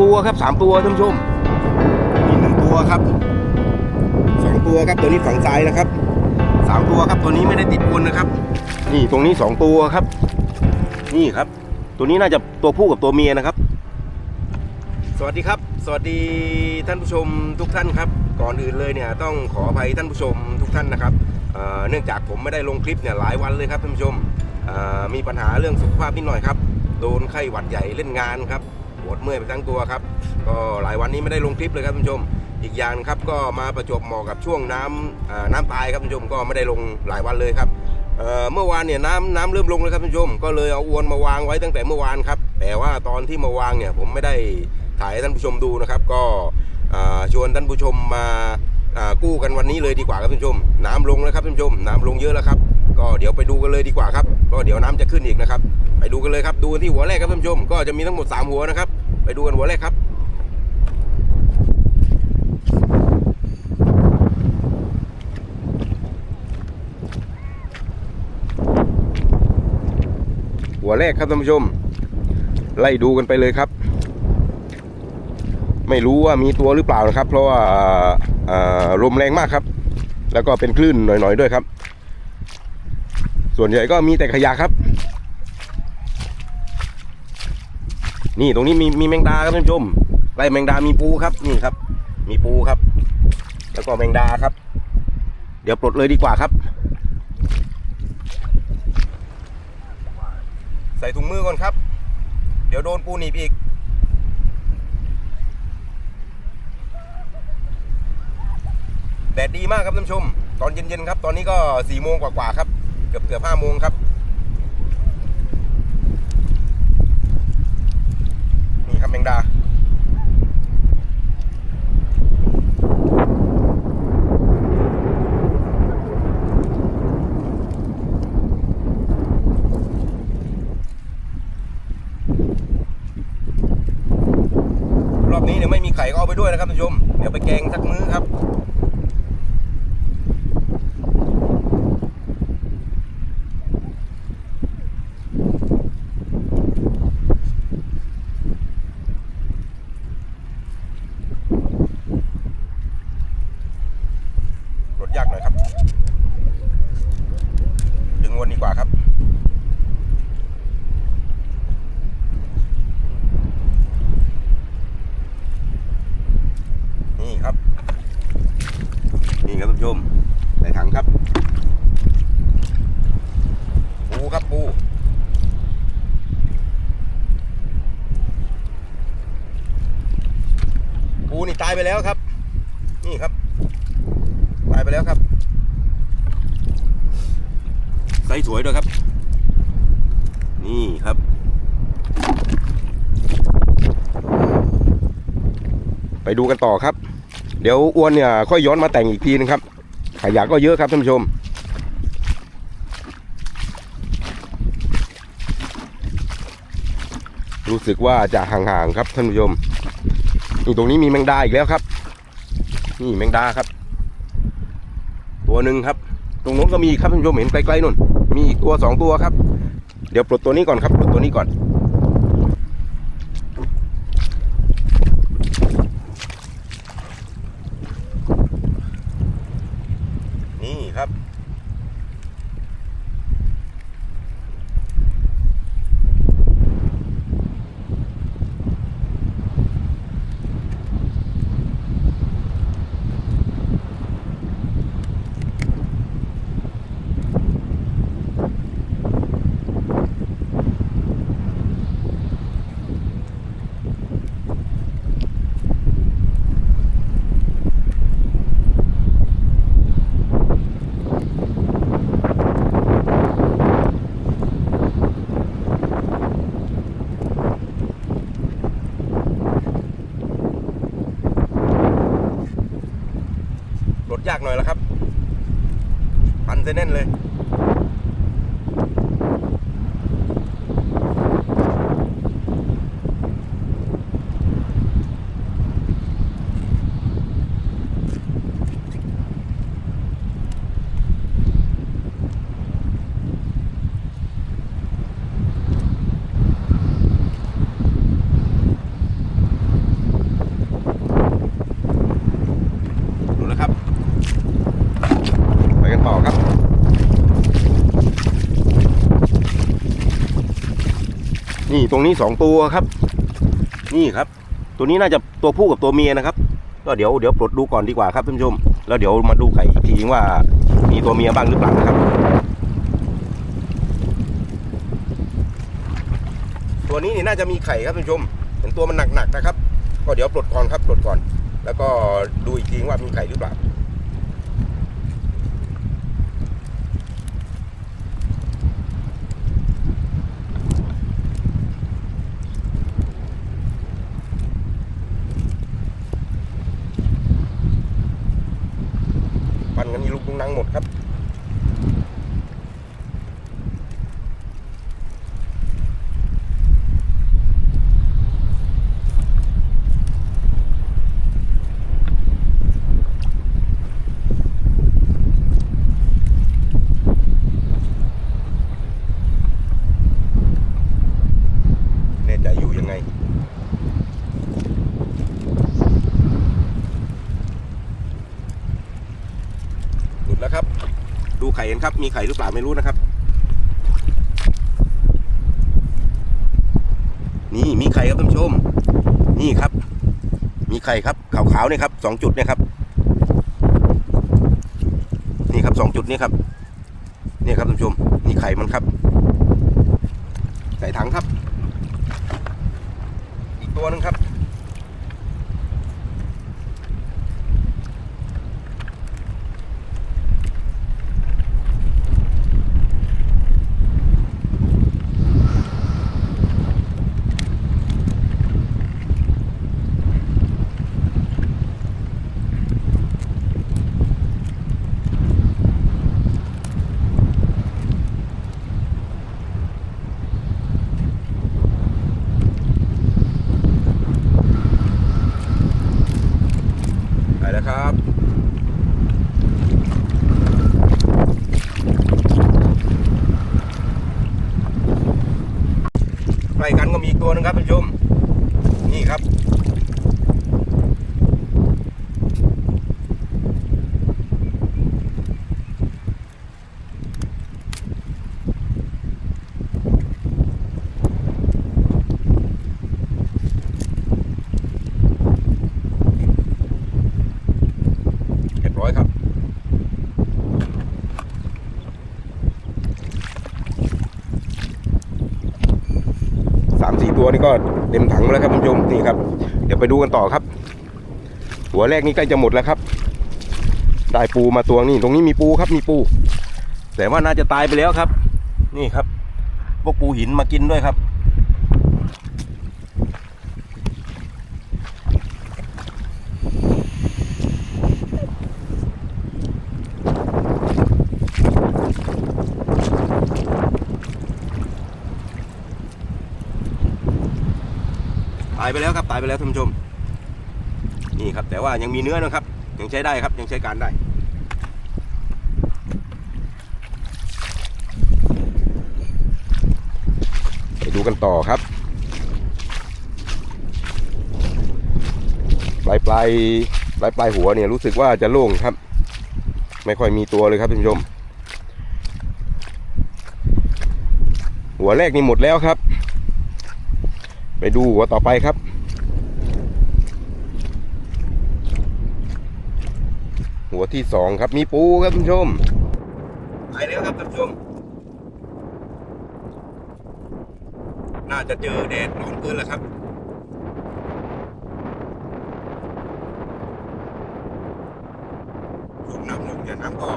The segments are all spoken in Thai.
ตัวครับสามตัวท่านผู้ชมมีหนึ่งตัวครับสองตัวครับตัวนี้ฝั่งซ้ายนะครับสามตัวครับตัวนี้ไม่ได้ติดอวนนะครับ นี่ตรงนี้สองตัวครับ นี่ครับ ตัวนี้น่าจะตัวผู้กับตัวเมียนะครับ สวัสดีครับ สวัสดีท่านผู้ชมทุกท่านครับ ก่อนอื่นเลยเนี่ยต้องขออภัยท่านผู้ชมทุกท่านนะครับเอ่อเนื่องจากผมไม่ได้ลงคลิปเนี่ยหลายวันเลยครับท่านผู้ชมเอ่อมีปัญหาเรื่องสุขภาพนิดหน่อยครับ โดนไข้หวัดใหญ่เล่นงานครับ ปวดเมื่อยไปทั้งตัวครับ ก็หลายวันนี้ไม่ได้ลงคลิปเลยครับท่านผู้ชม อีกอย่างครับก็มาประจบเหมาะกับช่วงน้ำน้ำตายครับท่านผู้ชมก็ไม่ได้ลงหลายวันเลยครับเเมื่อวานเนี่ยน้ำน้ำเริ่มลงเลยครับท่านผู้ชม ก็เลยเอาอวนมาวางไว้ตั้งแต่เมื่อวานครับ แต่ว่าตอนที่มาวางเนี่ยผมไม่ได้ถ่ายให้ท่านผู้ชมดูนะครับ ก็ชวนท่านผู้ชมมากู้กันวันนี้เลยดีกว่าครับท่านผู้ชม น้ำลงแล้วครับท่านผู้ชม น้ำลงเยอะแล้วครับ ก็เดี๋ยวไปดูกันเลยดีกว่าครับเพราะเดี๋ยวน้ำจะขึ้นอีกนะครับ ไปดูกันเลยครับ ดูที่หัวแรกครับท่านผู้ชม ก็จะมีทั้งหมด 3 หัวนะครับ ไปดูกันหัวแรกครับหัวแรกครับท่านผู้ชม ไล่ดูกันไปเลยครับ ไม่รู้ว่ามีตัวหรือเปล่านะครับ เพราะว่าอ่าอ่าลมแรงมากครับ แล้วก็เป็นคลื่นหน่อยๆด้วยครับ ส่วนใหญ่ก็มีแต่ขยะครับ นี่ตรงนี้มีมีแมงดาครับท่านผู้ชมไล่แมงดามีปูครับนี่ครับ มีปูครับ แล้วก็แมงดาครับ เดี๋ยวปลดเลยดีกว่าครับ ใส่ถุงมือก่อนครับ เดี๋ยวโดนปูหนีบอีกแดดดีมากครับท่านผู้ชม ตอนเย็นๆครับ ตอนนี้ก็สี่โมงกว่าๆครับ เกือบเกือบห้าโมงครับ นี่ครับแมงดา รอบนี้เนี่ยไม่มีไข่ก็เอาไปด้วยนะครับท่านผู้ชม เดี๋ยวไปแกงสักมื้อครับ รถ ยากหน่อยครับ ดึงวนดีกว่าครับ นี่ครับ นี่ครับท่านผู้ชมใส่ถังครับ ปูครับปู ปูนี่ตายไปแล้วครับ นี่ครับ ตายไปแล้วครับไซส์สวยด้วยครับ นี่ครับไปดูกันต่อครับ เดี๋ยวอ้วนเนี่ยค่อยย้อนมาแต่งอีกทีนึงครับ ขยะก็เยอะครับท่านผู้ชม รู้สึกว่าจะห่างๆครับท่านผู้ชมนี่ตรงนี้มีแมงดาอีกแล้วครับ นี่แมงดาครับ ตัวหนึ่งครับ ตรงโน้นก็มีครับท่านผู้ชมเห็นไกลๆนู่น มีอีกตัวสองตัวครับ ดี๋ยวปลดตัวนี้ก่อนครับปลดตัวนี้ก่อน ยากหน่อยละครับ ปันเซนเน่นเลย นี่ตรงนี้สองตัวครับ นี่ครับ ตัวนี้น่าจะตัวผู้กับตัวเมียนะครับ ก็เดี๋ยวเดี๋ยวปลดดูก่อนดีกว่าครับท่านผู้ชม แล้วเดี๋ยวมาดูไข่อีกทีว่ามีตัวเมียบ้างหรือเปล่านะครับ ตัวนี้นี่น่าจะมีไข่ครับท่านผู้ชมเห็นตัวมันหนักๆนะครับ ก็เดี๋ยวปลดก่อนครับปลดก่อน แล้วก็ดูอีกทีว่ามีไข่หรือเปล่า ปันกันมี ลูกลุงนังหมดครับ แน่ใจอยู่ยังไง หลุดแล้วครับ ครับ มีไข่หรือเปล่าไม่รู้นะครับ นี่มีไข่ครับท่านผู้ชม นี่ครับ มีไข่ครับขาวๆเนี่ยครับสองจุดเนี่ยครับ นี่ครับสองจุดนี้ครับนี่ครับท่านผู้ชมนี่ไข่มันครับ ใส่ถังครับ อีกตัวหนึงครับ ไปแล้วครับ ใกล้กันก็มีอีกตัวหนึงครับท่านผู้ชม นี่ครับ เรียบร้อยครับ สามสี่ตัวนี่ ก็เต็มถังแล้วครับคุณผู้ชมนี่ครับ เดี๋ยวไปดูกันต่อครับ หัวแรกนี้ใกล้จะหมดแล้วครับ ได้ปูมาตัวนี่ตรงนี้มีปูครับมีปู แต่ว่าน่าจะตายไปแล้วครับ นี่ครับพวกปูหินมากินด้วยครับ ตายไปแล้วครับตายไปแล้วท่านผู้ชม นี่ครับ แต่ว่ายังมีเนื้อนะครับ ยังใช้ได้ครับยังใช้การได้ไปดูกันต่อครับ ปลายปลายปลายปลายหัวเนี่ยรู้สึกว่าจะโล่งครับ ไม่ค่อยมีตัวเลยครับท่านผู้ชม หัวแรกนี่หมดแล้วครับ ไปดูหัวต่อไปครับ หัวที่สองครับมีปูครับท่านผู้ชมไปแล้วครับท่านผู้ชม น่าจะเจอแดดร้อนเกินแล้วครับช่วงน้ำหนุนเนี่ยน้ำก็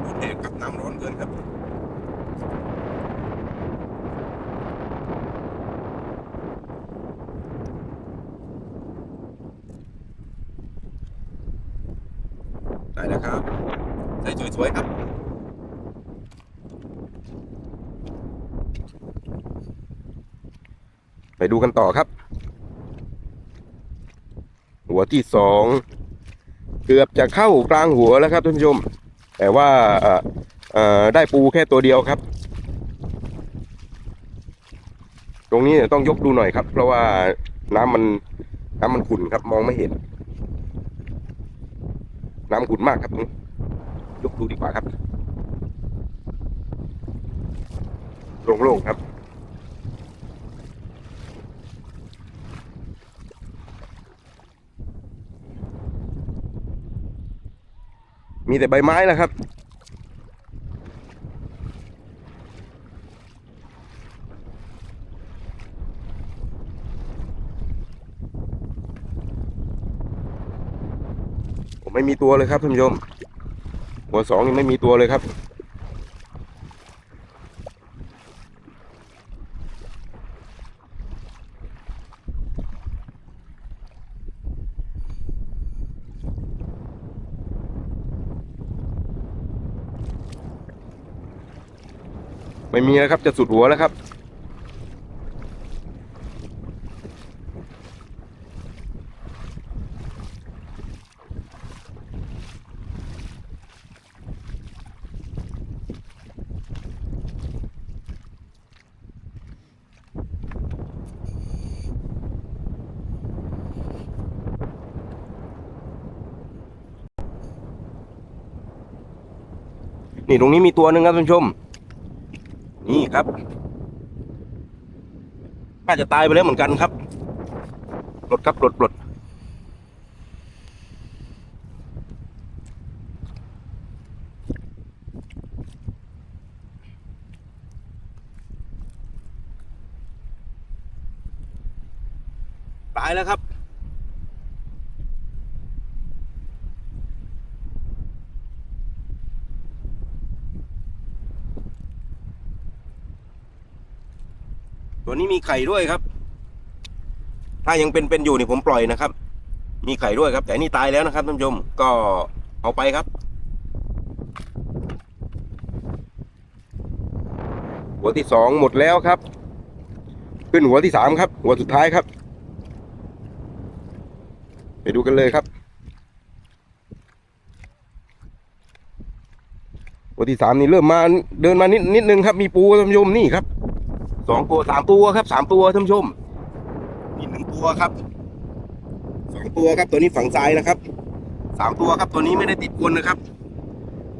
โดนแดดกับน้ำร้อนเกินครับ ได้แล้ว ครับใส่สวยๆครับไปดูกันต่อครับ หัวที่สองเกือบจะเข้ากลางหัวแล้วครับท่านผู้ชม แต่ว่าได้ปูแค่ตัวเดียวครับ ตรงนี้ต้องยกดูหน่อยครับ เพราะว่าน้ำมันน้ำมันขุ่นครับมองไม่เห็น น้ำขุ่นมากครับนี้ยกดูดีกว่าครับโล่งๆครับมีแต่ใบไม้นะครับ ไม่มีตัวเลยครับท่านผู้ชม หัวสองยังไม่มีตัวเลยครับ ไม่มีแล้วครับจะสุดหัวแล้วครับ นี่ตรงนี้มีตัวหนึ่งครับท่านผู้ชม นี่ครับน่าจะตายไปแล้วเหมือนกันครับปลดครับปลดปลดตายแล้วครับ ตั วนี้มีไข่ด้วยครับ ถ้ายังเป็นเป็นอยู่นี่ผมปล่อยนะครับ มีไข่ด้วยครับ แต่นี่ตายแล้วนะครับท่านผู้ชมก็เอาไปครับ หัวที่สองหมดแล้วครับ ขึ้นหัวที่สามครับ หัวสุดท้ายครับ ไปดูกันเลยครับ หัวที่สามนี่เริ่มมาเดินมานิดนิดนึงครับ มีปูท่านผู้ชมนี่ครับ สองตัวสามตัวครับสามตัวท่านผู้ชมนี่หนึ่งตัวครับสองตัวครับตัวนี้ฝั่งซ้ายนะครับสามตัวครับตัวนี้ไม่ได้ติดอวนนะครับ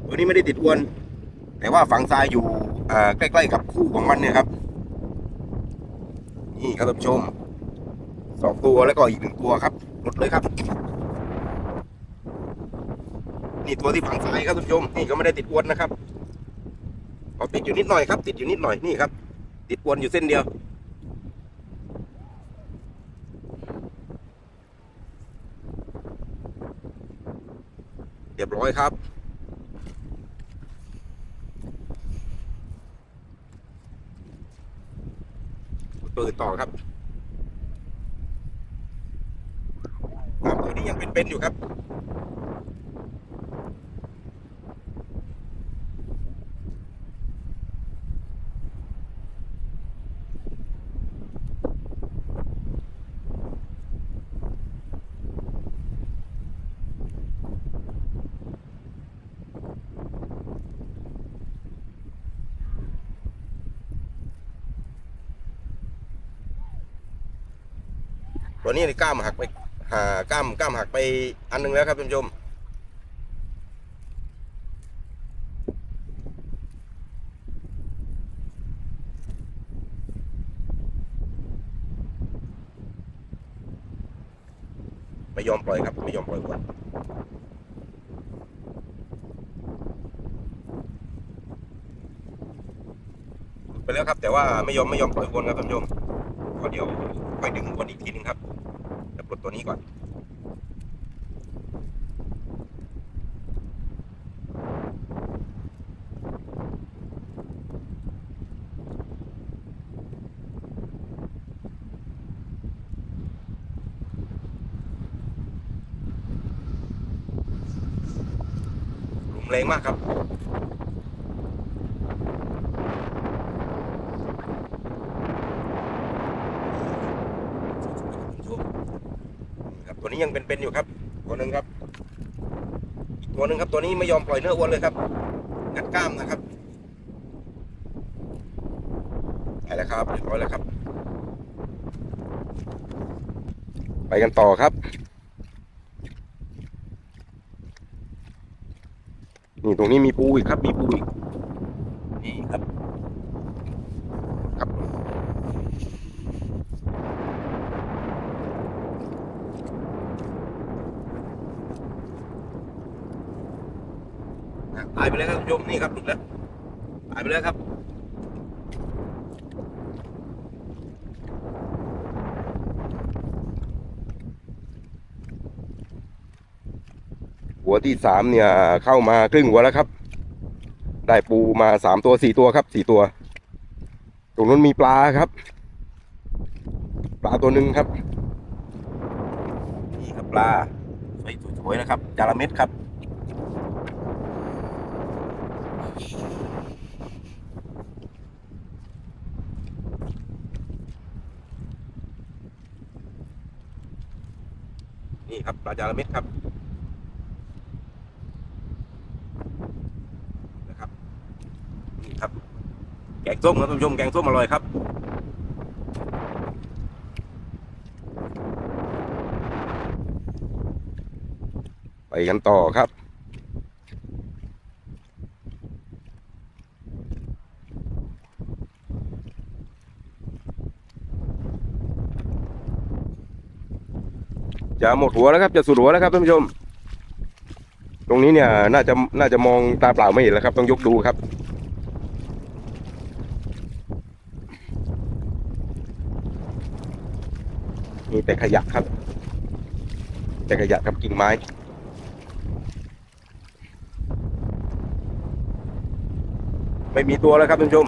ตัวนี้ไม่ได้ติดอวน แต่ว่าฝั่งซ้ายอยู่ใกล้ๆกับคู่ของมันเนี่ยครับ นี่ครับท่านผู้ชมสองตัวแล้วก็อีกหนึ่งตัวครับหมดเลยครับ นี่ตัวที่ฝั่งซ้ายครับท่านผู้ชมนี่ก็ไม่ได้ติดอวนนะครับเอาติดอยู่นิดหน่อยครับ ติดอยู่นิดหน่อยนี่ครับ ติดวนอยู่เส้นเดียว เรียบร้อยครับเปิดต่อครับครับตัวนี้ยังเป็นๆอยู่ครับ ตัวนี้นี่กล้ามหักไปหากล้ามกล้ามหักไปอันหนึงแล้วครับท่านผู้ชมไม่ยอมปล่อยครับไม่ยอมปล่อยก่อนไปแล้วครับ แต่ว่าไม่ยอมไม่ยอมปล่อยวนครับท่านผู้ชมก็เดี๋ยวค่อยดึงวนอีกทีหนึงครับ จะปลดตัวนี้ก่อนลมแรงมากครับ ครับตัวนี้ ยังเป็นๆอยู่ครับตัวหนึ่งครับตัวหนึ่งครับตัวนี้ไม่ยอมปล่อยเนื้ออ้วนเลยครับงัดกล้ามนะครับไปแล้วครับเรียบร้อยแล้วครับ ไปกันต่อครับ นี่ตรงนี้มีปูอีกครับ มีปูอีกนี่ครับ นายไปแล้วครับท่านผู้ชมนี่ครับหลุดแล้วตายไปแล้วครับหัวที่สามเนี่ยเข้ามาครึ่งหัวแล้วครับ ได้ปูมาสามตัวสี่ตัวครับสี่ตัว ตรงนู้นมีปลาครับ ปลาตัวหนึ่งครับนี่ครับปลาสวยๆนะครับจาระเม็ดครับ นี่ ครับปลาจาระเม็ดครับนะครับนี่ครับ แกงส้มครับท่านผู้ชมแกงส้มอร่อยครับไปกันต่อครับ จะหมดหัวแล้วครับ จะสุดหัวแล้วครับท่านผู้ชม ตรงนี้เนี่ย น่าจะน่าจะมองตาเปล่าไม่เห็นแล้วครับ ต้องยกดูครับมีแต่ขยะครับ แต่ขยะกับกิ่งไม้ไม่มีตัวแล้วครับท่านผู้ชม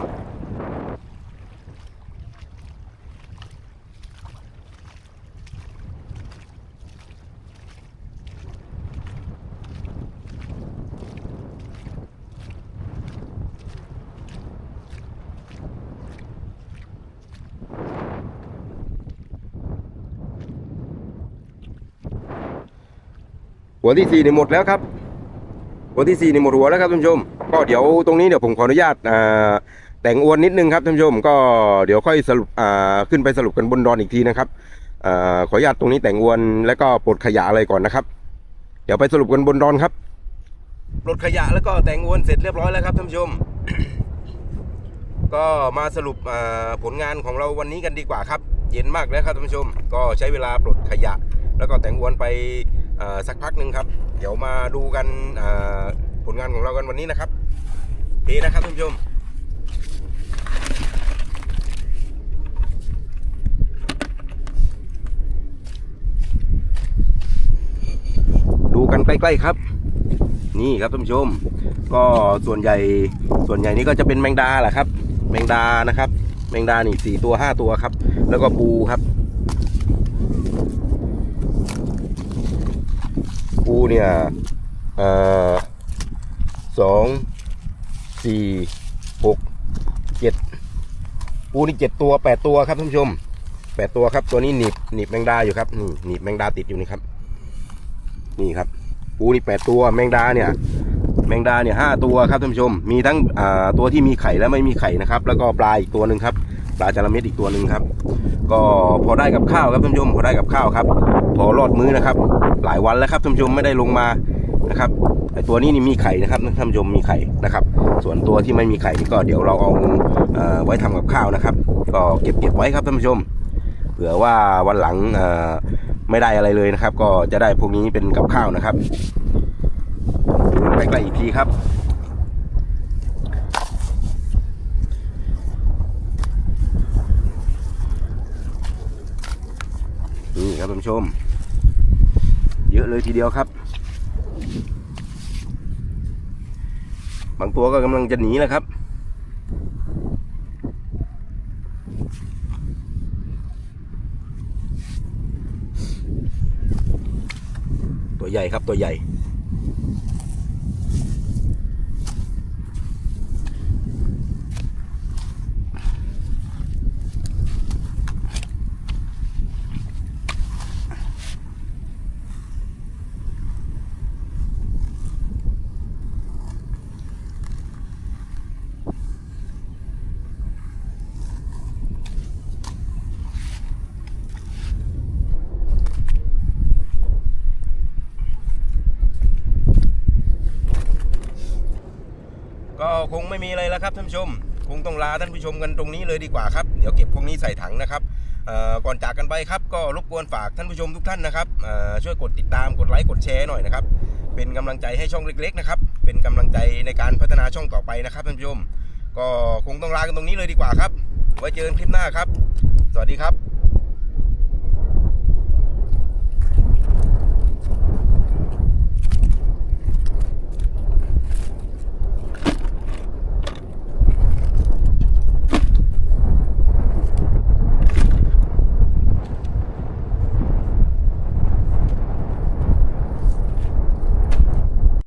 หัวที่สี่นี่หมดแล้วครับ หัวที่สี่นี่หมดหัวแล้วครับท่านผู้ชม ก็เดี๋ยวตรงนี้เดี๋ยวผมขออนุญาตแต่งอวนนิดนึงครับท่านผู้ชม ก็เดี๋ยวค่อยสรุปขึ้นไปสรุปกันบนดอนอีกทีนะครับขออนุญาตตรงนี้แต่งอวนแล้วก็ปลดขยะอะไรก่อนนะครับ เดี๋ยวไปสรุปกันบนดอนครับปลดขยะแล้วก็แต่งอวนเสร็จเรียบร้อยแล้วครับท่านผู้ชม ก็มาสรุปผลงานของเราวันนี้กันดีกว่าครับ เย็นมากแล้วครับท่านผู้ชม ก็ใช้เวลาปลดขยะ แล้วก็แต่งอวนไป สักพักหนึ่งครับ เดี๋ยวมาดูกันผลงานของเรากันวันนี้นะครับโอเคนะครับท่านผู้ชมดูกันใกล้ๆครับ นี่ครับท่านผู้ชม ก็ส่วนใหญ่ส่วนใหญ่นี่ก็จะเป็นแมงดาแหละครับ แมงดานะครับ แมงดานี่สี่ตัวห้าตัวครับ แล้วก็ปูครับ ปูเนี่ยอสองสี่หกเจ็ดปูนี่เจ็ดตัวแปดตัวครับท่านผู้ชมแปดตัวครับ ตัวนี้หนีบหนีบแมงดาอยู่ครับนี่หนีบแมงดาติดอยู่นี่ครับ นี่ครับ ปูนี่แปดตัวแมงดาเนี่ย แมงดาเนี่ยห้าตัวครับท่านผู้ชม มีทั้งตัวที่มีไข่และไม่มีไข่นะครับ แล้วก็ปลาอีกตัวหนึ่งครับ ปลาจระเม็ดอีกตัวหนึ่งครับ ก็พอได้กับข้าวครับท่านผู้ชมพอได้กับข้าวครับ พอรอดมื้อนะครับ หลายวันแล้วครับท่านผู้ชมไม่ได้ลงมานะครับไอตัวนี้นี่มีไข่นะครับท่านผู้ชมมีไข่นะครับ ส่วนตัวที่ไม่มีไข่นี่ก็เดี๋ยวเราเอาเอไว้ทำกับข้าวนะครับ ก็เก็บเก็บไว้ครับท่านผู้ชมเผื่อว่าวันหลังไม่ได้อะไรเลยนะครับ ก็จะได้พวกนี้เป็นกับข้าวนะครับดูใกลอีกทีครับ นี่ ครับท่านผู้ชม เยอะเลยทีเดียวครับ บางตัวก็กำลังจะหนีแล้วครับตัวใหญ่ครับตัวใหญ่ ก็คงไม่มีอะไรแล้วครับท่านผู้ชม คงต้องลาท่าน ผู้ชมกันตรงนี้เลยดีกว่าครับ เดี๋ยวเก็บพวกนี้ใส่ถังนะครับก่อนจากกันไปครับ ก็รบกวนฝากท่านผู้ชมทุกท่านนะครับช่วยกดติดตามกดไลค์กดแชร์หน่อยนะครับ เป็นกำลังใจให้ช่องเล็กๆนะครับ เป็นกำลังใจในการพัฒนาช่องต่อไปนะครับท่านผู้ชม ก็คงต้องลากันตรงนี้เลยดีกว่าครับ ไว้เจอกันคลิปหน้าครับ สวัสดีครับ